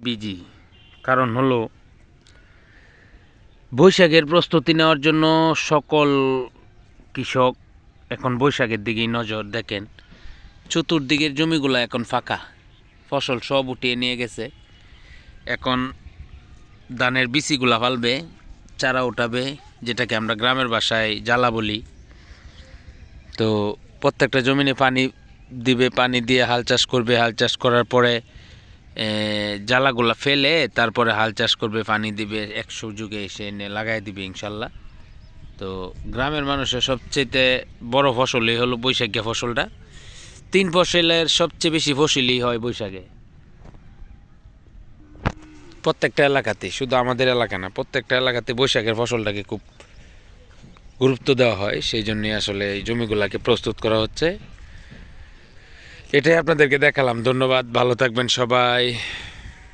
Busy. কারণ হলো, বৈশাখের প্রস্তুতি নেওয়ার জন্য সকল কৃষক এখন বৈশাখের দিকেই নজর দেখেন। চতুর্দিকের জমিগুলো এখন ফাঁকা। ফসল সব উঠিয়ে নিয়ে গেছে। এখন ধানের বিচিগুলা ফালবে, চারা উঠাবে, যেটাকে আমরা গ্রামের ভাষায় জ্বালা বলি। তো প্রত্যেকটা জমিনে পানি দিবে, পানি দিয়ে হাল চাষ করবে, হাল চাষ করার পরে জ্বালাগুলা ফেলে তারপরে হাল চাষ করবে, পানি দিবে একশো যুগে এসে এনে লাগাই দিবে ইনশাল্লাহ। তো গ্রামের মানুষের সবচেয়ে বড় ফসলই হলো বৈশাখী ফসলটা। তিন ফসলের সবচেয়ে বেশি ফসলই হয় বৈশাখে। প্রত্যেকটা এলাকাতে, শুধু আমাদের এলাকা না, প্রত্যেকটা এলাকাতে বৈশাখের ফসলটাকে খুব গুরুত্ব দেওয়া হয়। সেই জন্যে আসলে এই জমিগুলাকে প্রস্তুত করা হচ্ছে। এটাই আপনাদেরকে দেখালাম। ধন্যবাদ ভালো থাকবেন সবাই।